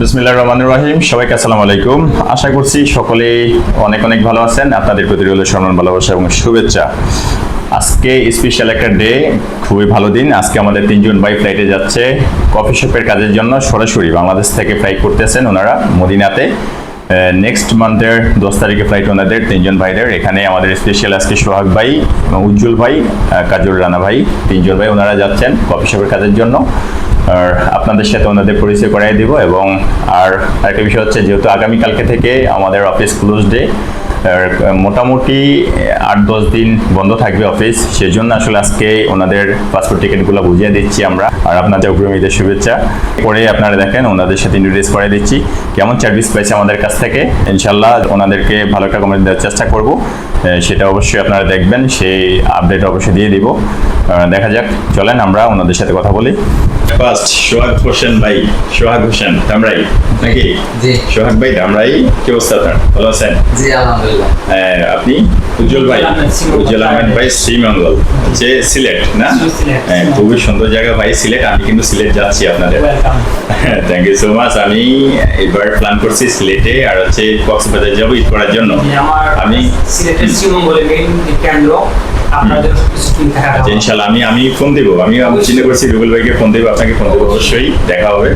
বিসমিল্লাহ রহমান রহিম। সবাইকে আসসালামু আলাইকুম। আশা করছি সকলেই অনেক অনেক ভালো আছেন। আপনাদের প্রতি রইল সম্মান, ভালোবাসা এবং শুভেচ্ছা। আজকে স্পেশাল একটা ডে খুবই ভালো দিন। আজকে আমাদের তিনজন ভাই ফ্লাইটে যাচ্ছে। কফি শপের কাজের জন্য সরাসরি বাংলাদেশ থেকে ফ্লাইট করতেছেন ওনারা মদিনাতে। নেক্সট মান্থের দশ তারিখে ফ্লাইট ওনাদের তিনজন ভাইদের। এখানে আমাদের স্পেশাল আজকে সোহাগ ভাই উজ্জ্বল ভাই কাজল রানা ভাই। তিনজন ভাই ওনারা যাচ্ছেন কফি শপের কাজের জন্য। আর আপনাদের সাথে ওনাদের পরিচয় করাই দিব এবং আর একটা বিষয় হচ্ছে, যেহেতু আগামীকালকে থেকে আমাদের অফিস ক্লোজ ডে মোটামুটি আট দশ দিন বন্ধ থাকবে অফিস সেই জন্য আসলে আজকে ওনাদের পাসপোর্ট টিকিটগুলো বুঝিয়ে দিচ্ছি আমরা। আর আপনাদের অগ্রিম ঈদের শুভেচ্ছা। পরে আপনারা দেখেন, ওনাদের সাথে ইন্ট্রোডিউস করে দিচ্ছি। কেমন সার্ভিস পাইছে আমাদের কাছ থেকে? ইনশাল্লাহ ওনাদেরকে ভালো একটা কমেন্ট দেওয়ার চেষ্টা করব। সেটা অবশ্যই আপনারা দেখবেন, সেই আপডেট অবশ্যই দিয়ে দিব। দেখা যাক, চলেন আমরা ওনাদের সাথে কথা বলি। ফার্স্ট সোহাগ হোসেন ভাই সোহাগ হোসেন ধামরাই নাকি? জি। সোহাগ ভাই ধামরাই কি অবস্থা আপনার? ভালো আছেন? জি আলহামদুলিল্লাহ। হ্যাঁ, আপনি? উজ্জ্বল ভাই? উজ্জ্বল আহমেদ ভাই শ্রীমঙ্গল। হচ্ছে সিলেট না? হ্যাঁ, খুবই সুন্দর জায়গা ভাই সিলেট। আমি কিন্তু সিলেট যাচ্ছি আপনাদের। থ্যাংক ইউ সো মাচ আমি এবার প্ল্যান করছি সিলেটে আর হচ্ছে কক্সবাজার যাব ঈদ করার জন্য। আমি সিলেটের শ্রীমঙ্গলের মেইন কেন্দ্র। থাকা আচ্ছা ইনশাল্লাহ আমি আমি ফোন দিব। আমি চিন্তা করছি রুবেল ভাইকে ফোন দিব আপনাকে ফোন দেবো। অবশ্যই দেখা হবে।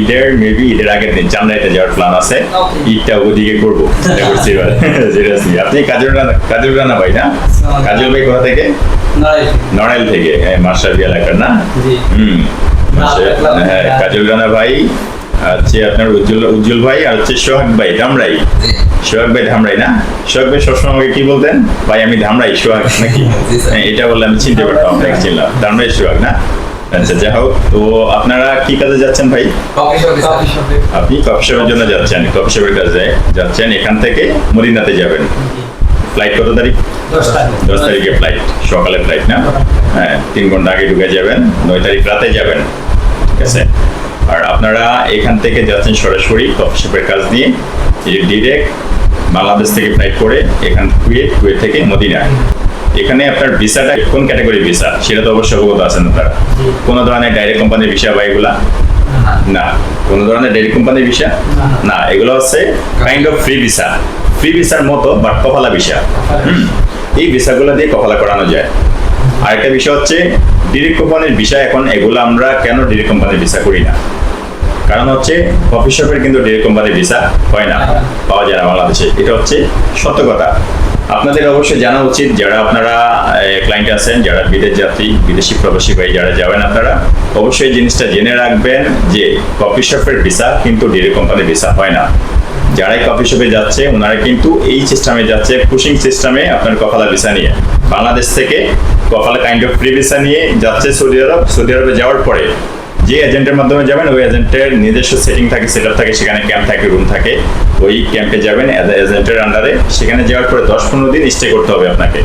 ঈদের মেবি ঈদের আগের দিন চান্দাইতে যাওয়ার প্ল্যান আছে। ঈদটা ওদিকে করব। সিরিয়াসলি আপনি কাজল রানা কাজল রানা ভাই না? কাজল ভাই কোথা থেকে? নড়াইল থেকে। হ্যাঁ মার্শাল এলাকার না? হুম হ্যাঁ কাজল রানা ভাই হচ্ছে আপনার উজ্জ্বল উজ্জ্বল ভাই আর হচ্ছে সোহাগ ভাই ধামরাই। সোহাগ ভাই ধামরাই না? সোহাগ ভাই সবসময় আমাকে কি বলতেন? ভাই আমি ধামরাই সোহাগ নাকি। হ্যাঁ, এটা বললে আমি চিনতে পারতাম আপনাকে চিনলাম। ধামরাই সোহাগ না? আচ্ছা যাই হোক তো আপনারা কি কাজে যাচ্ছেন ভাই? আপনি কফি শপের জন্য যাচ্ছেন কফি শপের কাজে যাচ্ছেন এখান থেকে মদিনাতে যাবেন। ফ্লাইট কত তারিখ? দশ তারিখে। ফ্লাইট সকালে ফ্লাইট না? হ্যাঁ তিন ঘণ্টা আগে ঢুকে যাবেন নয় তারিখ রাতে যাবেন। ঠিক আছে? আর আপনারা এখান থেকে যাচ্ছেন সরাসরি কফি শপের কাজ নিয়ে ডিরেক্ট বাংলাদেশ থেকে ফ্লাইট করে এখান কুয়েত কুয়েত থেকে মদিনা। এখানে আপনার ভিসাটা কোন ক্যাটাগরি ভিসা সেটা তো অবশ্যই অবগত আছেন আপনারা। কোনো ধরনের ডাইরেক্ট কোম্পানির ভিসা বা এগুলা? না। কোনো ধরনের ডাইরেক্ট কোম্পানির ভিসা না। এগুলো হচ্ছে kind of free visa free ভিসার মতো বাট কপালা ভিসা এই ভিসাগুলো দিয়ে কপালা করানো যায়। আরেকটা বিষয় হচ্ছে ডিরেক্ট কোম্পানির ভিসা এখন এগুলো আমরা কেন ডিরেক্ট কোম্পানির ভিসা করি না? কারণ হচ্ছে কফি শপের কিন্তু ডিরেক্ট কোম্পানির ভিসা হয় না, পাওয়া যায় না বাংলাদেশে। এটা হচ্ছে সত্য কথা। আপনাদের অবশ্যই জানা উচিত যারা আপনারা ক্লায়েন্ট আছেন, যারা বিদেশ যাত্রী, বিদেশি প্রবাসী ভাই যারা যাবেন আপনারা, অবশ্যই জিনিসটা জেনে রাখবেন যে কফি শপের ভিসা কিন্তু ডিরেক্ট কোম্পানির ভিসা হয় না। যারাই কফি শপে যাচ্ছে, ওনারা কিন্তু এই সিস্টেমে যাচ্ছে পুশিং সিস্টেমে আপনার কপালা ভিসা নিয়ে। বাংলাদেশ থেকে কপালা কাইন্ড অফ ফ্রি ভিসা নিয়ে যাচ্ছে সৌদি আরব। সৌদি আরবে যাওয়ার পরে যে এজেন্টের মাধ্যমে যাবেন, ওই এজেন্টের নিজস্ব সেটিং থাকে সেট থাকে, সেখানে ক্যাম্প থাকে রুম থাকে, ওই ক্যাম্পে যাবেন এজেন্টের আন্ডারে সেখানে যাওয়ার পরে দশ পনেরো দিন স্টে করতে হবে আপনাকে।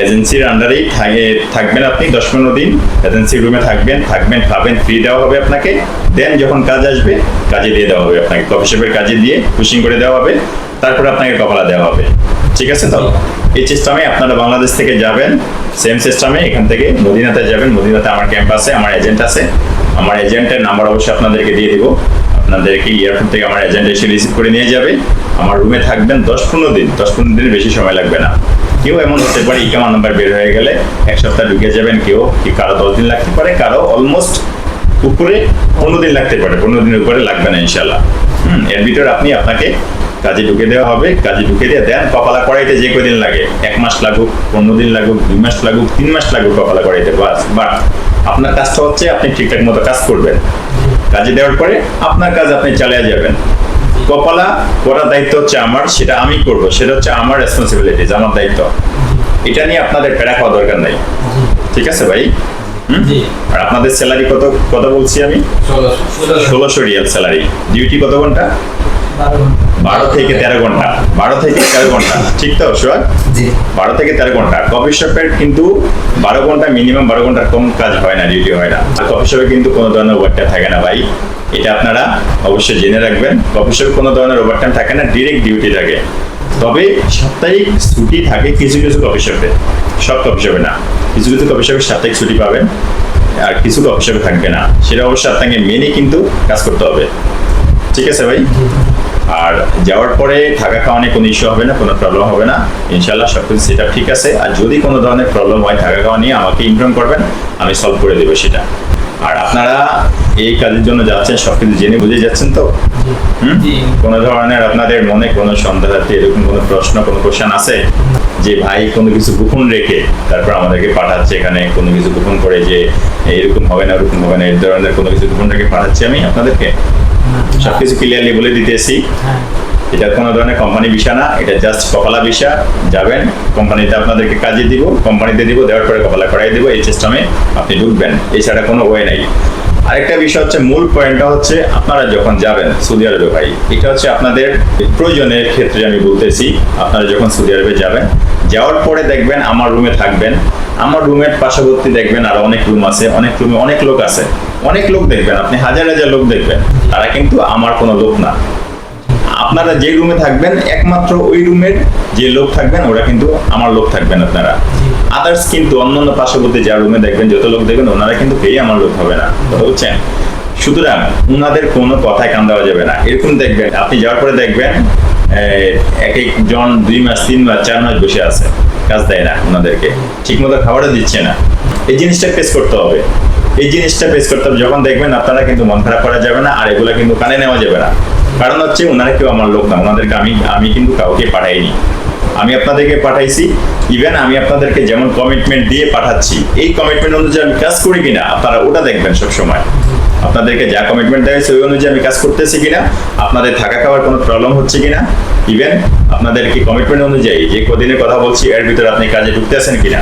এজেন্সির আন্ডারেই থাকে- থাকবেন আপনি দশ পনেরো দিন এজেন্সির রুমে থাকবেন থাকবেন খাবেন ফ্রি দেওয়া হবে আপনাকে। দেন যখন কাজ আসবে, কাজে দিয়ে দেওয়া হবে আপনাকে। কফি শপের কাজে দিয়ে পুশিং করে দেওয়া হবে। তারপরে আপনাকে কপালা দেওয়া হবে। ঠিক আছে তো? এই সিস্টেমে আপনারা বাংলাদেশ থেকে যাবেন সেম সিস্টেমে এখান থেকে মদিনাতে যাবেন। মদিনাতে আমার ক্যাম্প আছে আমার এজেন্ট আছে। আমার এজেন্টের নাম্বার অবশ্যই আপনাদেরকে দিয়ে দিব। আপনাদেরকে এয়ারপোর্ট থেকে আমার এজেন্ট এসে রিসিভ করে নিয়ে যাবে। আমার রুমে থাকবেন দশ পনেরো দিন। দশ পনেরো দিনের বেশি সময় লাগবে না। কেউ এমন হতে পারে, ইকামা নাম্বার বের হয়ে গেলে এক সপ্তাহ ঢুকে যাবেন কেউ। কি কারও দশ দিন লাগতে পারে, কারও অলমোস্ট উপরে পনেরো দিন লাগতে পারে। পনেরো দিনের উপরে লাগবে না ইনশাল্লাহ হুম, এর ভিতরে আপনি আপনাকে কাজে ঢুকে দেওয়া হবে। কাজে ঢুকে দিয়ে দেন, কপালা করাইতে যে কদিন লাগে। এক মাস লাগুক, পনেরো দিন লাগুক, দুই মাস লাগুক, তিন মাস লাগুক কপালা করাইতে। বাস বাট আপনার কাজটা হচ্ছে আপনি ঠিকঠাক মতো কাজ করবেন। কাজে দেওয়ার পরে আপনার কাজ আপনি চালিয়ে যাবেন। কপালা করার দায়িত্ব হচ্ছে আমার সেটা আমি করব সেটা হচ্ছে আমার রেসপন্সিবিলিটিস আমার দায়িত্ব। এটা নিয়ে আপনাদের প্যারা খাওয়া দরকার নাই। ঠিক আছে ভাই? হুম? আর আপনাদের স্যালারি কত কত বলছি আমি? ষোলোশো রিয়াল স্যালারি ডিউটি কত ঘণ্টা। বারো থেকে তেরো ঘণ্টা। বারো থেকে তেরো ঘণ্টা। ঠিক তো সোহাগ? বারো থেকে তেরো ঘণ্টা। কফি শপের কিন্তু বারো ঘণ্টা মিনিমাম বারো ঘণ্টার কম কাজ হয় না ডিউটি হয় না। আর কফি শপে কিন্তু কোনো ধরনের ওভারটাইম থাকে না ভাই। এটা আপনারা অবশ্যই জেনে রাখবেন। কফি শপে কোনো ধরনের ওভারটাইম থাকে না ডিরেক্ট ডিউটি থাকে। তবে সাপ্তাহিক ছুটি থাকে কিছু কিছু কফি শপে। সব কফি শপে না। কিছু কিছু কফি শপে সাপ্তাহিক ছুটি পাবেন। আর কিছু কফি শপে থাকবে না। সেটা অবশ্যই আপনাকে মেনে কিন্তু কাজ করতে হবে। ঠিক আছে ভাই? আর যাওয়ার পরে থাকা খাওয়া নিয়ে কোনো ইস্যু হবে না কোনো প্রবলেম হবে না। ইনশাল্লাহ সব কিছু সেটা ঠিক আছে। আর যদি কোনো ধরনের প্রবলেম হয় থাকা খাওয়া নিয়ে আমাকে ইনফর্ম করবেন আমি সলভ করে দেবো সেটা। আর আপনারা এই কাজের জন্য যাচ্ছেন সব কিছু জেনে বুঝে যাচ্ছেন তো। কোনো ধরনের আপনাদের মনে কোনো সন্দেহ আছে এরকম কোনো প্রশ্ন কোনো কোশ্চেন আছে? যে ভাই কোনো কিছু গোপন রেখে তারপর আমাদেরকে পাঠাচ্ছে এখানে কোনো কিছু গোপন করে যে এরকম হবে না ওরকম হবে না এই ধরনের কোনো কিছু গোপন রেখে পাঠাচ্ছি আমি আপনাদেরকে? সবকিছু ক্লিয়ারলি বলে দিতেছি। এটা কোনো ধরনের কোম্পানি বিষয় না, এটা জাস্ট কপালা বিষয় যাবেন কোম্পানিতে আপনাদেরকে কাজে দিব কোম্পানিতে দিব, দেওয়ার পরে কপালা করাই দিব, এই সিস্টেমে আপনি ঢুকবেন, এছাড়া কোনো ওয়ে নাই। আরেকটা বিষয় হচ্ছে, মূল পয়েন্টটা হচ্ছে, আপনারা যখন যাবেন সৌদি আরবে ভাই, এটা হচ্ছে আপনাদের প্রয়োজনের ক্ষেত্রে আমি বলতেছি, আপনারা যখন সৌদি আরবে যাবেন যাওয়ার পরে দেখবেন আমার রুমে থাকবেন। আমার রুমের পার্শ্ববর্তী দেখবেন আরও অনেক রুম আছে, অনেক রুমে অনেক লোক আছে। অনেক লোক দেখবেন, আপনি হাজার হাজার লোক দেখবেন। তারা কিন্তু আমার কোনো লোক না। আপনারা যে রুমে থাকবেন, একমাত্র ওই রুমের যে লোক থাকবেন, ওরা কিন্তু আমার লোক থাকবেন আপনারা। আদার্স কিন্তু অন্যান্য পার্শ্ববর্তী যা রুমে দেখবেন, যত লোক দেখবেন, ওনারা কিন্তু কেই আমার লোক হবে না। বুঝছেন সুতরাং ওনাদের কোনো কথায় কান দেওয়া যাবে না। এরকম দেখবেন, আপনি যাওয়ার পরে দেখবেন এক একজন দুই মাস, তিন মাস, চার মাস বসে আছে, কাজ দেয় না ওনাদেরকে ঠিক মতো খাবারও দিচ্ছে না। এই জিনিসটা ফেস করতে হবে। এই জিনিসটা ফেস করতে হবে, যখন দেখবেন আপনারা কিন্তু মন খারাপ করা যাবে না, আর এগুলা কিন্তু কানে নেওয়া যাবে না। কারণ হচ্ছে ওনারা কেউ আমার লোক না ওনাদেরকে আমি আমি কিন্তু কাউকে পাঠাইনি। আমি আপনাদেরকে পাঠাইছি ইভেন আমি আপনাদেরকে যেমন কমিটমেন্ট দিয়ে পাঠাচ্ছি, এই কমিটমেন্ট অনুযায়ী আমি কাজ করি কিনা, আপনারা ওটা দেখবেন সব সময় আপনাদেরকে যা কমিটমেন্ট হয়েছে ওই অনুযায়ী আমি কাজ করতেছি কিনা, আপনাদের থাকা খাওয়ার কোনো প্রবলেম হচ্ছে কিনা ইভেন আপনাদের কি কমিটমেন্ট অনুযায়ী যে কদিনের কথা বলছি, এর ভিতরে আপনি কাজে ঢুকতেছেন কিনা,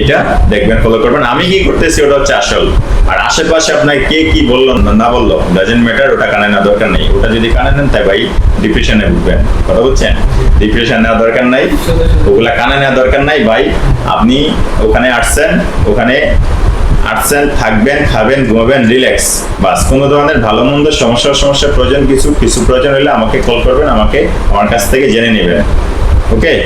এটা দেখবেন ফলো করবেন। আমি কি করতেছি ওটা হচ্ছে আসল। আর আশেপাশে আপনার কে কি বলল না বলল ডাজেন্ট ম্যাটার ওটা কানে নেওয়া দরকার নেই। ওটা যদি কানে নেন, তাই ভাই ডিপ্রেশনে ভুগবেন। কথা বলছেন ডিপ্রেশন নেওয়া দরকার নাই, ওগুলা কানে নেওয়া দরকার নাই। ভাই, আপনি ওখানে আসছেন, ওখানে আসছেন থাকবেন, খাবেন, ঘুমাবেন রিল্যাক্স বাস, কোনো ধরনের ভালো মন্দ সমস্যা সমস্যা প্রয়োজন কিছু কিছু প্রয়োজন হলে আমাকে কল করবেন, আমাকে আমার কাছ থেকে জেনে নেবেন। ওকে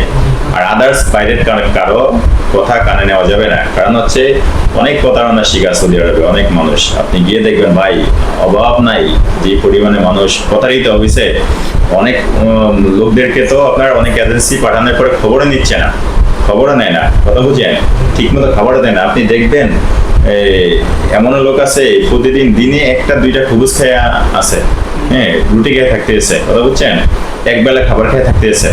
আর আদার্স বাইরের কার- কথা কানে নেওয়া যাবে না। কারণ হচ্ছে, অনেক প্রতারণা শিকার সৌদি আরবে, অনেক মানুষ। আপনি গিয়ে দেখবেন, ভাই, অভাব নাই। যে পরিমাণে মানুষ প্রতারিত হয়েছে অনেক লোকদেরকে তো আপনার অনেক এজেন্সি পাঠানোর পরে খবরও নিচ্ছে না। খবরও নেয় না কথা বুঝেন? ঠিক মতো খবরও দেয় না। আপনি দেখবেন এই, এমনও লোক আছে প্রতিদিন দিনে একটা দুইটা খুবুজ খেয়ে আছে। হ্যাঁ রুটি খেয়ে থাকতেছে কথা বুঝছেন? একবেলা খাবার খেয়ে থাকতেছে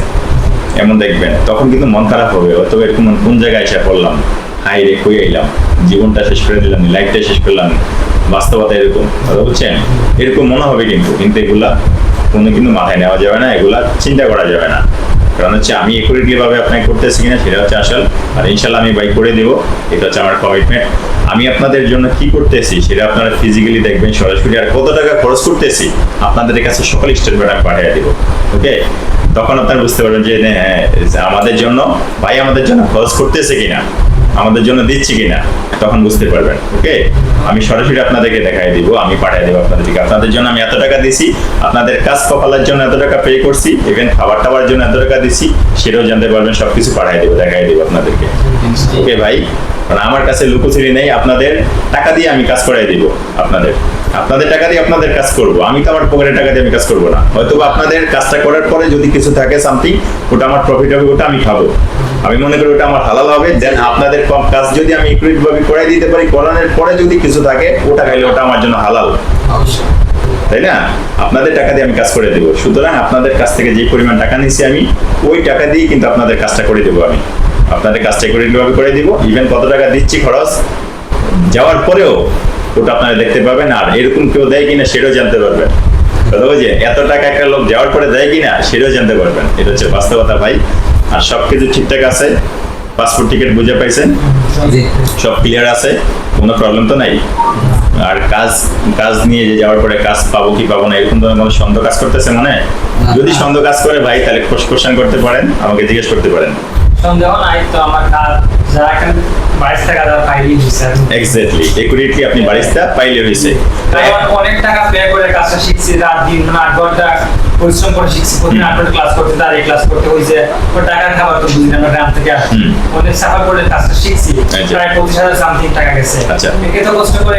এমন দেখবেন। তখন কিন্তু মন খারাপ হবে। হয়তো এরকম কোন জায়গায় এসে পড়লাম? হাই রে কই আইলাম? জীবনটা শেষ করে দিলাম লাইফটা শেষ করলাম বাস্তবতা এরকম কথা বুঝছেন? এরকম মনে হবে কিন্তু কিন্তু এগুলা কোনো কিন্তু মাথায় নেওয়া যাবে না এগুলা চিন্তা করা যাবে না। কারণ হচ্ছে আমি একুরেটলি ভাবে আপনাকে করতেছি কিনা সেটা হচ্ছে আসল। আর ইনশাল্লাহ আমি বাই করে দেবো। এটা হচ্ছে আমার কমিটমেন্ট আমি আপনাদের জন্য কি করতেছি সেটা আপনারা ফিজিক্যালি দেখবেন সরাসরি। আর কত টাকা খরচ করতেছি, আপনাদের কাছে সকল স্টেটমেন্ট আমি পাঠিয়ে দেবো। ওকে তখন আপনারা বুঝতে পারবেন যে হ্যাঁ আমাদের জন্য, ভাই আমাদের জন্য খরচ করতেছে কিনা। আমাদের জন্য দিচ্ছি কিনা, তখন বুঝতে পারবেন, ওকে? আমি সরাসরি আপনাদেরকে দেখাই দিব, আমি পাঠিয়ে দেবো আপনাদেরকে। আপনাদের জন্য আমি এত টাকা দিছি, আপনাদের কাজ কপালের জন্য এত টাকা পে করছি ইভেন খাবার টাবার জন্য এত টাকা দিছি, সেটাও জানতে পারবেন, সবকিছু পাঠিয়ে দেবো, দেখাই দেবো আপনাদেরকে। ওকে ভাই? কারণ আমার কাছে লুকোচুরি নেই, আপনাদের টাকা দিয়ে আমি কাজ করাই দিব, আপনাদের। আপনাদের টাকা দিয়ে আপনাদের কাজ করব। আমি তো আমার পকেটের টাকা দিয়ে আমি কাজ করব না। হয়তো আপনাদের কাজটা করার পরে যদি কিছু থাকে সামথিং ওটা আমার প্রফিট হবে ওটা আমি খাব। আমি মনে করি ওটা আমার হালাল হবে দেন আপনাদের কাজ যদি আমি ইকুইট ভাবে করাই দিতে পারি করানোর পরে যদি কিছু থাকে ওটা খাইলে ওটা আমার জন্য হালাল। তাই না? আপনাদের টাকা দিয়ে আমি কাজ করে দেবো। সুতরাং আপনাদের কাছ থেকে যে পরিমাণ টাকা নিচ্ছি আমি ওই টাকা দিয়ে কিন্তু আপনাদের কাজটা করে দেবো আমি। আপনাদের কাজটা করে করে দিব। ইভেন কত টাকা দিচ্ছি খরচ যাওয়ার পরেও ওটা আপনারা দেখতে পাবেন আর এরকম কেউ দেয় কিনা সেটাও জানতে পারবেন। কথা বুঝে এত টাকা একটা লোক যাওয়ার পরে দেয় কিনা সেটাও জানতে পারবেন। এটা হচ্ছে বাস্তবতা ভাই। আর সবকিছু ঠিকঠাক আছে? পাসপোর্ট টিকিট বুঝে পাইছেন? সব ক্লিয়ার আছে? কোনো প্রবলেম তো নাই? আর কাজ কাজ নিয়ে যে যাওয়ার পরে কাজ পাবো কি পাবো না এরকম ধরনের কোনো সন্দেহ কাজ করতেছে মনে? যদি সন্দেহ কাজ করে ভাই তাহলে কোশ্চেন করতে পারেন আমাকে জিজ্ঞেস করতে পারেন। সন্দেহ নাই তো আমার কাজ যারা এখানে বাইশ টাকা দেওয়া পাইলি দিচ্ছে এক্স্যাক্টলি একুরেটলি আপনি বারিস্তা পাইলে হয়েছে। অনেক টাকা পে করে কাজটা শিখছি রাত দিন আট ঘণ্টা পরিশ্রম করে শিখছি প্রতিদিন আট ঘণ্টা ক্লাস করতে তার ক্লাস করতে হয়েছে ও টাকার খাবার তো বুঝি আমরা গ্রাম থেকে অনেক সাফার করে কাজটা শিখছি আচ্ছা। প্রায় পঁচিশ হাজার সামথিং টাকা গেছে। আচ্ছা। এত কষ্ট করে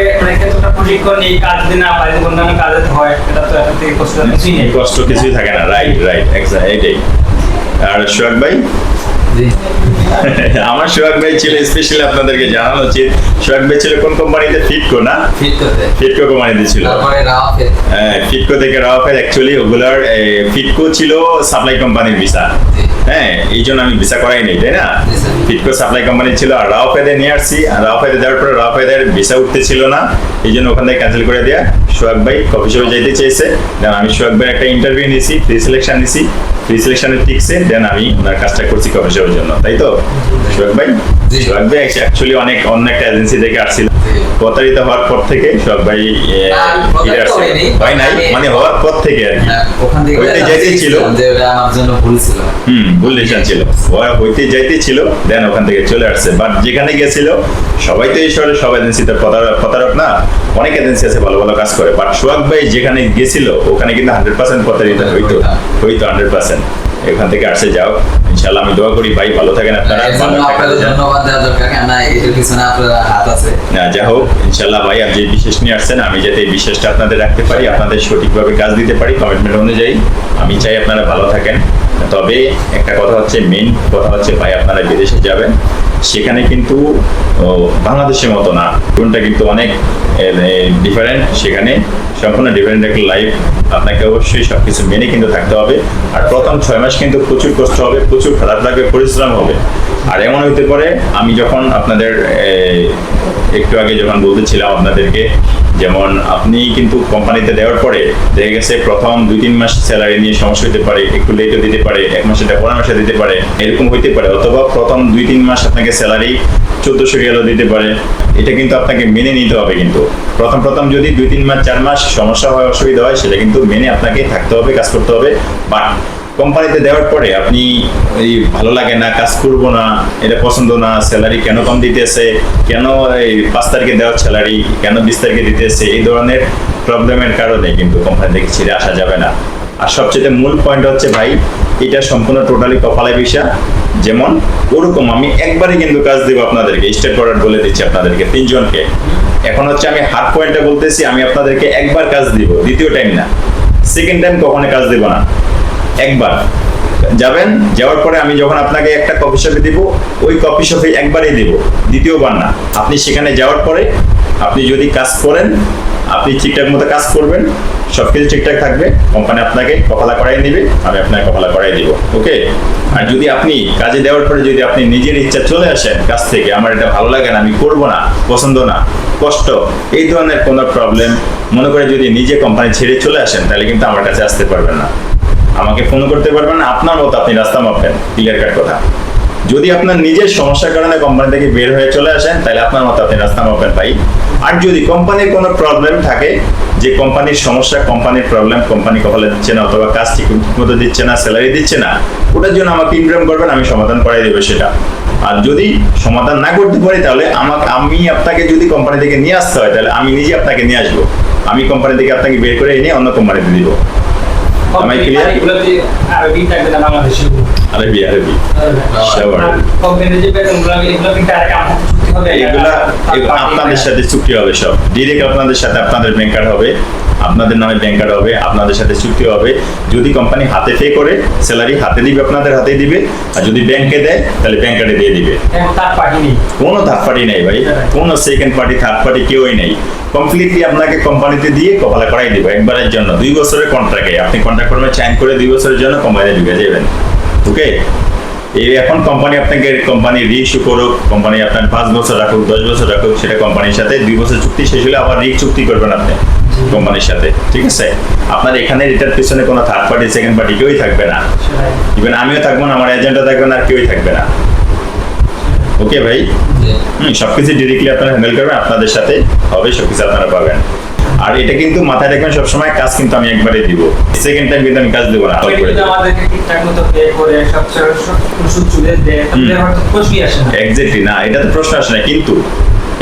মানে এই কাজ যদি না পারি অন্যান্য কাজে হয় এটা তো এত থেকে কষ্ট কিছুই নেই কষ্ট কিছুই থাকে না রাইট রাইট এটাই। আর সোহাগ ভাই? জি। আমার সোহাগ ভাই ছিল স্পেশালি আপনাদেরকে জানানো উচিত সোহাগ ভাই ছিল কোন কোম্পানিতে ফিটকো না? ফিট ফিটকো কোম্পানিতে ছিল। তারপরে রাফেল হ্যাঁ, ফিটকো থেকে রাওয়াফের অ্যাকচুয়ালি ওগুলার ফিটকো ছিল সাপ্লাই কোম্পানির ভিসা হ্যাঁ এই জন্য আমি ভিসা করাই নেই তাই না? ফিটকো সাপ্লাই কোম্পানি ছিল আর রাওফেদে নিয়ে আসছি। আর রাওফেদে দেওয়ার পরে রাওফেদের ভিসা উঠতে ছিল না। এই জন্য ওখান থেকে ক্যান্সেল করে দেয়া। সোহাগ ভাই কফি শপে যাইতে চেয়েছে দেন আমি সোহাগ ভাই একটা ইন্টারভিউ নিয়েছি প্রি সিলেকশন নিয়েছি প্রি সিলেকশনে টিকছে দেন আমি ওনার কাজটা করছি কফি শপের জন্য তাই তো? ভাই অ্যাকচুয়ালি অনেক অন্য একটা এজেন্সি থেকে আসছিল। প্রতারিত হওয়ার পর থেকে ভাই। হয় নাই মানে হওয়ার পর থেকে আর কি। হ্যাঁ, জানতে যাইতেই ছিল। ভুল ছিল। হুম ভুল ডিসিশন ছিল। ওরা হইতে যাইতে ছিল দেন ওখান থেকে চলে আসছে। বাট যেখানে গেছিল সবাই তো এই শহরে সব এজেন্সিতে প্রতারক প্রতারক না। অনেক এজেন্সি আছে ভালো ভালো কাজ করে। বাট সোহাগ ভাই যেখানে গেছিল ওখানে কিন্তু হান্ড্রেড পার্সেন্ট প্রতারিত হইতো। হইতো হান্ড্রেড পার্সেন্ট এখান থেকে আসে যাও। ইনশাআল্লাহ আমি দোয়া করি ভাই ভালো থাকেন আপনারা। ধন্যবাদ দেওয়া দরকার এটার পিছনে আপনার হাত আছে। না যা হোক ইনশাআল্লাহ ভাই আপনি যে বিশেষ নিয়ে আসছেন আমি যাতে এই বিশেষটা আপনাদের রাখতে পারি আপনাদের সঠিকভাবে কাজ দিতে পারি কমিটমেন্ট অনুযায়ী। আমি চাই আপনারা ভালো থাকেন। তবে একটা কথা হচ্ছে মেন কথা হচ্ছে ভাই আপনারা বিদেশে যাবেন, সেখানে কিন্তু বাংলাদেশের মতো না। কোনটা কিন্তু অনেক ডিফারেন্ট সেখানে সম্পূর্ণ ডিফারেন্ট একটা লাইফ আপনাকে অবশ্যই সবকিছু মেনে কিন্তু থাকতে হবে। আর প্রথম ছয় মাস কিন্তু প্রচুর কষ্ট হবে, প্রচুর খারাপ লাগবে, পরিশ্রম হবে। আর এমন হইতে পারে, আমি যখন আপনাদের একটু আগে যখন বলতেছিলাম আপনাদেরকে যেমন আপনি কিন্তু কোম্পানিতে দেওয়ার পরে দেখা গেছে প্রথম দুই, তিন মাস স্যালারি নিয়ে সমস্যা হতে পারে, একটু লেটও দিতে পারে, এক মাসে পনেরো মাসে দিতে পারে, এরকম হইতে পারে। অথবা প্রথম দুই, তিন মাস আপনাকে স্যালারি চোদ্দশো রিয়ালও দিতে পারে। এটা কিন্তু আপনাকে মেনে নিতে হবে কিন্তু। প্রথম প্রথম যদি দুই, তিন মাস, চার মাস সমস্যা হয়, অসুবিধা হয়, সেটা কিন্তু মেনে আপনাকে থাকতে হবে, কাজ করতে হবে। বাট কোম্পানিতে দেওয়ার পরে আপনি এই ভালো লাগে না, কাজ করব না, এটা পছন্দ না স্যালারি কেন কম দিতেছে, কেন এই পাঁচ তারিখে দেওয়ার স্যালারি কেন বিশ তারিখে দিতেছে, এই ধরনের প্রবলেমের কারণে কিন্তু কোম্পানি থেকে ছেড়ে আসা যাবে না। আর সবচেয়ে মূল পয়েন্ট হচ্ছে ভাই, এটা সম্পূর্ণ টোটালি কপালে বিষা। যেমন ওরকম আমি একবারে কিন্তু কাজ দেবো আপনাদেরকে স্টেট ফরওয়ার্ড বলে দিচ্ছি আপনাদেরকে তিনজনকে। এখন হচ্ছে আমি হার্ড পয়েন্টে বলতেছি, আমি আপনাদেরকে একবার কাজ দিব, দ্বিতীয় টাইম না। সেকেন্ড টাইম কখনো কাজ দেবো না। একবার। যাবেন? যাওয়ার পরে আমি যখন আপনাকে একটা কফি শপে দিব, ওই কফি শপে একবারই দিব, দ্বিতীয়বার না। আপনি সেখানে যাওয়ার পরে আপনি যদি কাজ করেন, আপনি ঠিকঠাক মতো কাজ করবেন, সব কিছু ঠিকঠাক থাকবে কোম্পানি আপনাকে কপালা করাই দিবে, আমি আপনাকে কপালা করাই দিব, ওকে? আর যদি আপনি কাজে দেওয়ার পরে যদি আপনি নিজের ইচ্ছা চলে আসেন কাজ থেকে, আমার এটা ভালো লাগে না, আমি করব না, পছন্দ না, কষ্ট, এই ধরনের কোনো প্রবলেম মনে করে যদি নিজে কোম্পানি ছেড়ে চলে আসেন, তাহলে কিন্তু আমার কাছে আসতে পারবেন না। আমাকে ফোন করতে পারবেন, আপনার মতো আপনি রাস্তা মাপবেন ক্লিয়ার কাট কথা। যদি আপনার নিজের সমস্যার কারণে কোম্পানি থেকে বের হয়ে চলে আসেন, তাহলে আপনার মতো আপনি রাস্তা মাপবেন ভাই। আর যদি কোম্পানির কোনো প্রবলেম থাকে, যে কোম্পানির সমস্যা কোম্পানির প্রবলেম কোম্পানি কপালে দিচ্ছে না অথবা কাজ ঠিক মতো দিচ্ছে না স্যালারি দিচ্ছে না, ওটার জন্য আমাকে ইনফর্ম করবেন, আমি সমাধান করাই দেবো সেটা। আর যদি সমাধান না করতে পারি, তাহলে আমাকে, আমি আপনাকে যদি কোম্পানি থেকে নিয়ে আসতে হয়, তাহলে আমি নিজে আপনাকে নিয়ে আসব। আমি কোম্পানি থেকে আপনাকে বের করে এনে অন্য কোম্পানিতে দিব। Am I clear? আরবি থাকবে না বাংলাদেশি আরবি আরবি Sure. কোম্পানির যে বেতনগুলো এগুলো কিন্তু আমার চুক্তি হবে এগুলা party আপনাদের সাথে চুক্তি হবে সব। ডিরেক্ট আপনাদের সাথে আপনাদের ব্যাংকার হবে আপনাদের নামে ব্যাংকার হবে আপনাদের সাথে চুক্তি হবে। যদি কোম্পানি হাতে পে করে স্যালারি হাতে দিবে আপনাদের হাতে দিবে আর যদি ব্যাংকে দেয় তাহলে ব্যাংকারে দিয়ে দিবে। কোনো থার্ড পার্টি নেই ভাই কোনো সেকেন্ড পার্টি থার্ড পার্টি কেউই নেই। কমপ্লিটলি আপনাকে কোম্পানিতে দিয়ে কপালা করাই দিব একবারের জন্য। দুই বছরের কন্ট্রাক্টে আপনি কন্ট্রাক্ট করবেন চাইন করে দুই বছরের জন্য কোম্পানিতে ঢুকে যাবেন। ওকে এই এখন কোম্পানি আপনাকে কোম্পানি রিইস্যু করুক কোম্পানি আপনার পাঁচ বছর রাখুক দশ বছর রাখুক সেটা কোম্পানির সাথে দুই বছর চুক্তি শেষ হলে আবার রিক চুক্তি করবেন আপনি কোম্পানির সাথে ঠিক আছে? আপনার এখানে এটার পিছনে কোনো থার্ড পার্টি সেকেন্ড পার্টি কেউই থাকবে না। ইভেন আমিও থাকব না আমার এজেন্টও থাকবে না আর কেউই থাকবে না। ওকে ভাই? হুম সবকিছু ডিরেক্টলি আপনারা হ্যান্ডেল করবেন আপনাদের সাথে হবে সবকিছু আপনারা পাবেন। আর এটা কিন্তু মাথায় রাখবেন সবসময় কাজ কিন্তু আমি একবারে দিব। সেকেন্ড টাইম কিন্তু আমি কাজ দেবো না এক্স্যাক্টলি না। এটা তো প্রশ্ন আসে না কিন্তু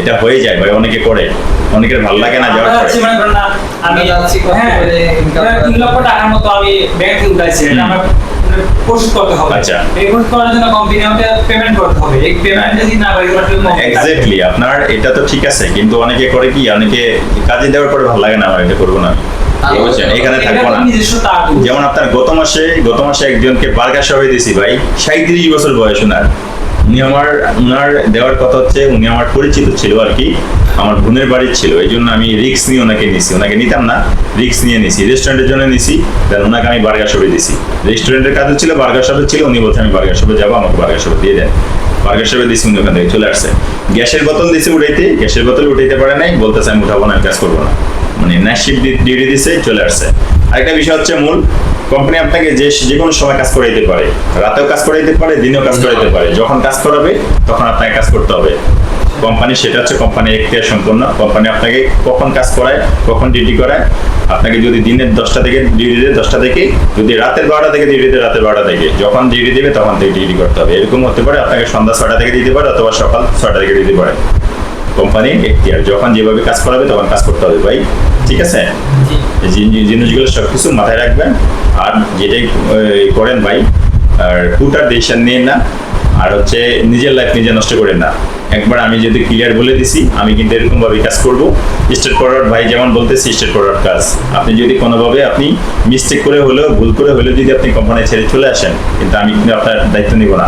এটা হয়ে যায় ভাই অনেকে করে। অনেকের ভালো লাগে না যাওয়ার পরে মনে আমি যাচ্ছি হ্যাঁ, করে income প্রায় তিন লক্ষ টাকার মতো আমি ব্যাংক থেকে উঠাইছি এটা আমার করতে হবে আচ্ছা। এই পরিশোধ করার জন্য কোম্পানি আমাকে পেমেন্ট করতে হবে এই পেমেন্ট যদি না পাই তাহলে company কাটবে। এক্স্যাক্টলি আপনার এটা তো ঠিক আছে কিন্তু অনেকে করে কি অনেকে কাজে দেওয়ার পরে ভালো লাগে না আমার এটা করব না। এখানে থাকব না যেমন আপনার গত মাসে গত মাসে একজনকে বার্গার সবাই দিয়েছি ভাই সাঁত্রিশ বছর বয়স ওনার উনি আমার ওনার দেওয়ার কথা হচ্ছে উনি আমার পরিচিত ছিল আর কি, আমার বোনের বাড়ির ছিল, এই জন্য আমি রিক্স নিয়ে ওনাকে নিছি। ওনাকে নিতাম না রিক্স নিয়ে নিছি। রেস্টুরেন্টের জন্য নিছি দেন ওনাকে আমি বার্গার শপে দিছি। রেস্টুরেন্টের কাজ ছিল বার্গার শপে ছিল, উনি বলছে, আমি বার্গার শপে যাব, আমাকে বার্গার শপে দিয়ে দেন। বার্গার শপে দিছি উনি ওখান থেকে চলে আসছে। গ্যাসের বোতল দিছি উঠাইতে, গ্যাসের বোতল উঠাইতে পারে নাই, বলতেছে, আমি উঠাবো না কাজ করব না। মানে নাইট ডিউটি দিছে, চলে আসছে। আরেকটা বিষয় হচ্ছে মূল কোম্পানি আপনাকে যে যে কোনো সময় কাজ করে দিতে পারে, রাতেও কাজ করে দিতে পারে, দিনেও কাজ করে দিতে পারে, যখন কাজ করাবে, তখন আপনাকে কাজ করতে হবে। কোম্পানি সেটা হচ্ছে কোম্পানি এখতিয়ার সম্পূর্ণ কোম্পানি আপনাকে কখন কাজ করায়, কখন ডিউটি করায়, আপনাকে যদি দিনের দশটা থেকে ডিউটি দেয়, দশটা থেকে, যদি রাতের বারোটা থেকে ডিউটি দেয়, রাতের বারোটা থেকে, যখন ডিউটি দেবে, তখন থেকে ডিউটি করতে হবে। এরকম হতে পারে, আপনাকে সন্ধ্যা ছটা থেকে দিতে পারে, অথবা সকাল ছটা থেকে দিতে পারে। কোম্পানি এখতিয়ার, যখন যেভাবে কাজ করাবে, তখন কাজ করতে হবে, ভাই। ঠিক আছে? জিনিসগুলো সব কিছু মাথায় রাখবেন। আর যেটাই করেন ভাই, আর পুটার ডিসিশন নিন না। আর হচ্ছে নিজের লাইফ নিজে নষ্ট করেন না। একবার আমি যদি ক্লিয়ার বলে দিছি, আমি কিন্তু এরকম ভাবে কাজ করব। স্টেট ফরওয়ার্ড ভাই যেমন বলতেছি স্টেট ফরওয়ার্ড কাজ। আপনি যদি কোনোভাবে আপনি মিস্টেক করে হলেও, ভুল করে হলেও যদি আপনি কোম্পানি ছেড়ে চলে আসেন, কিন্তু আমি কিন্তু আপনার দায়িত্ব নিব না।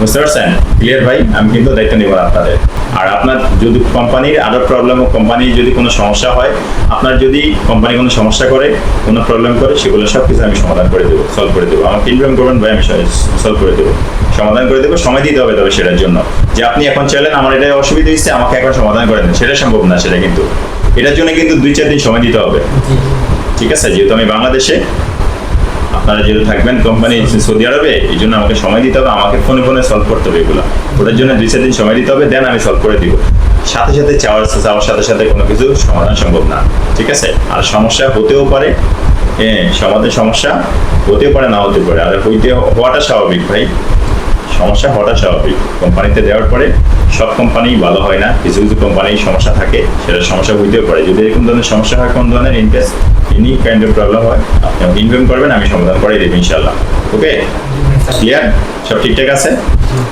বুঝতে পারছেন ক্লিয়ার ভাই? আমি কিন্তু দায়িত্ব নিব আপনাদের। আর আপনার যদি কোম্পানির আরও প্রবলেম ও কোম্পানির যদি কোনো সমস্যা হয় আপনার যদি কোম্পানি কোনো সমস্যা করে কোনো প্রবলেম করে সেগুলো সব কিছু আমি সমাধান করে দেবো সলভ করে দেবো। আমাকে ইনফর্ম করবেন ভাই আমি সলভ করে দেবো। সমাধান করে দেবো সময় দিতে হবে তবে সেটার জন্য। যে আপনি এখন চাইলেন আমার এটা অসুবিধা হচ্ছে আমাকে এখন সমাধান করে দেন। সেটা সম্ভব না সেটা কিন্তু। এটার জন্য কিন্তু দুই চার দিন সময় দিতে হবে। ঠিক আছে? যেহেতু আমি বাংলাদেশে আপনারা যেহেতু থাকবেন কোম্পানি সৌদি আরবে এই জন্য আমাকে সময় দিতে হবে আমাকে ফোনে ফোনে সলভ করতে হবে এগুলো। ওটার জন্য দুই চার দিন সময় দিতে হবে দেন আমি সলভ করে দিব। সাথে সাথে চাওয়ার চাওয়ার সাথে সাথে কোনো কিছু সমাধান সম্ভব না। ঠিক আছে? আর সমস্যা হতেও পারে হ্যাঁ সমাধান সমস্যা হতেও পারে না হতে পারে। আর হইতে হওয়াটা স্বাভাবিক ভাই। সমস্যা হওয়াটা স্বাভাবিক। কোম্পানিতে দেওয়ার পরে সব কোম্পানি ভালো হয় না। কিছু কিছু কোম্পানির সমস্যা থাকে, সেটা সমস্যা হইতেও পারে। যদি এরকম ধরনের সমস্যা হয়, কোন ধরনের in case any kind of problem হয়, আপনি আমাকে ইনফর্ম করবেন, আমি সমাধান করে দেবো ইনশাল্লাহ ওকে ক্লিয়ার সব ঠিকঠাক আছে?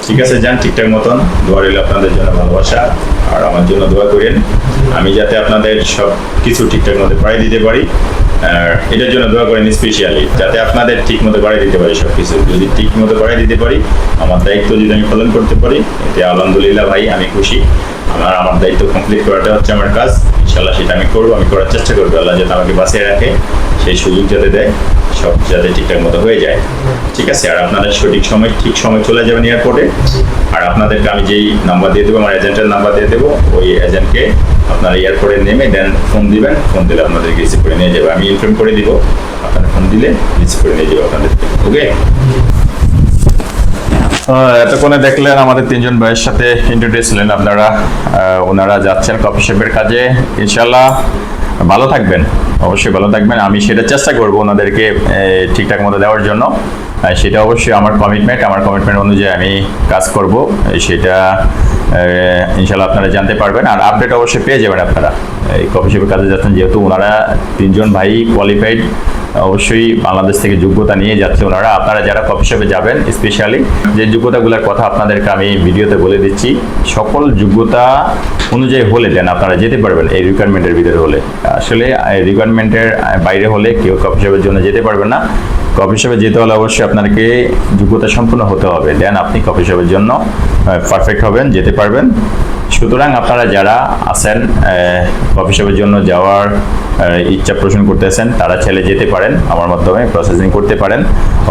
ঠিক আছে, যান, ঠিকঠাক মতন। দোয়া রইল আপনাদের জন্য ভালোবাসা, আর আমার জন্য দোয়া করেন। আমি যাতে আপনাদের সব কিছু ঠিকঠাক মতো পাড়ি দিতে পারি। এটার জন্য দোয়া করেন স্পেশালি যাতে আপনাদের ঠিক মতো বাড়াই দিতে পারি সব কিছু যদি ঠিক মতো বাড়াই দিতে পারি, আমার দায়িত্ব যদি আমি পালন করতে পারি, এতে আলহামদুলিল্লাহ ভাই, আমি খুশি। আমার আমার দায়িত্ব কমপ্লিট করাটা হচ্ছে আমার কাজ। ইনশাল্লাহ সেটা আমি করব, আমি করার চেষ্টা করব। আল্লাহ যাতে আমাকে বাঁচিয়ে রাখে, সেই সুযোগ যাতে দেয়, সব যাতে ঠিকঠাক মতো হয়ে যায়। ঠিক আছে? আর আপনারা সঠিক সময়, ঠিক সময় চলে যাবেন এয়ারপোর্টে আর আপনাদেরকে আমি যেই নাম্বার দিয়ে দেবো, আমার এজেন্টের নাম্বার দিয়ে দেবো, ওই এজেন্টকে আপনারা এয়ারপোর্টে নেমে দেন ফোন দিবেন। ফোন দিলে আপনাদেরকে রিসিভ করে নিয়ে যাবে। আমি ইনফর্ম করে দিব। আপনারা ফোন দিলে রিসিভ করে নিয়ে যাবে আপনাদেরকে। ওকে এতক্ষণে দেখলেন আমাদের তিনজন ভাইয়ের সাথে ইন্ট্রোডিউস ছিলেন আপনারা। ওনারা যাচ্ছেন কফি শপের কাজে। ইনশাল্লাহ ভালো থাকবেন, অবশ্যই ভালো থাকবেন। আমি সেটা চেষ্টা করব ওনাদেরকে ঠিকঠাক মতো দেওয়ার জন্য। সেটা অবশ্যই আমার কমিটমেন্ট আমার কমিটমেন্ট অনুযায়ী আমি কাজ করব। সেটা ইনশাল্লাহ আপনারা জানতে পারবেন। আর আপডেট অবশ্যই পেয়ে যাবেন আপনারা। এই কফি শপের কাজে যাচ্ছেন, যেহেতু ওনারা তিনজন ভাই কোয়ালিফাইড অবশ্যই বাংলাদেশ থেকে যোগ্যতা নিয়ে যাচ্ছে ওনারা। আপনারা যারা কফি শপে যাবেন স্পেশালি যে যোগ্যতাগুলোর কথা আপনাদেরকে আমি ভিডিওতে বলে দিচ্ছি, সকল যোগ্যতা অনুযায়ী হলে দেন আপনারা যেতে পারবেন এই রিকোয়ারমেন্টের ভিতরে হলে। আসলে রিকোয়ারমেন্টের বাইরে হলে কেউ কফি শপের জন্য যেতে পারবে না। কফি শপে যেতে হলে অবশ্যই আপনাকে যোগ্যতা সম্পূর্ণ হতে হবে। দেন আপনি কফি শপের জন্য পারফেক্ট হবেন, যেতে পারবেন। সুতরাং আপনারা যারা আছেন কফি শপের জন্য যাওয়ার ইচ্ছা পোষণ করতেছেন, তারা ছেলে যেতে পারেন, আমার মাধ্যমে প্রসেসিং করতে পারেন।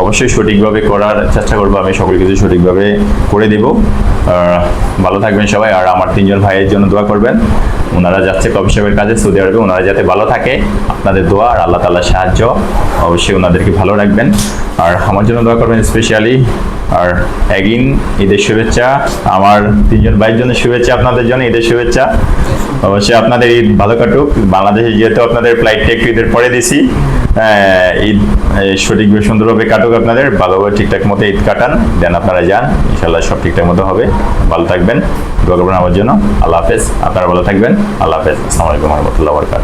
অবশ্যই সঠিকভাবে করার চেষ্টা করব, আমি সকল কিছু সঠিকভাবে করে দেব। ভালো থাকবেন সবাই, আর আমার তিনজন ভাইয়ের জন্য দোয়া করবেন। ওনারা যাচ্ছে কফি শপের কাজে সৌদি আরবে ওনারা যাতে ভালো থাকে, আপনাদের দোয়া আর আল্লাহ তাল্লাহ সাহায্য অবশ্যই ওনাদেরকে ভালো রাখবেন। আর আমার জন্য দোয়া করবেন স্পেশালি আর এগিন ঈদের শুভেচ্ছা, আমার তিনজন ভাইয়ের জন্য শুভেচ্ছা, আপনাদের জন্য ঈদের শুভেচ্ছা। অবশ্যই আপনাদের ঈদ ভালো কাটুক। বাংলাদেশে যেহেতু আপনাদের ফ্লাইটটা একটু ঈদের পরে দিছি ঈদ সঠিকভাবে, সুন্দরভাবে কাটুক আপনাদের, ভালোভাবে ঠিকঠাক মতো ঈদ কাটান, দেন আপনারা যান ইনশাল্লাহ সব ঠিকঠাক মতো হবে। ভালো থাকবেন, দোয়া করবেন আমার জন্য। আল্লাহ হাফেজ, আপনারা ভালো থাকবেন। আল্লাহ হাফেজ, আসসালামু আলাইকুম রহমতুল্লাহ বরকাত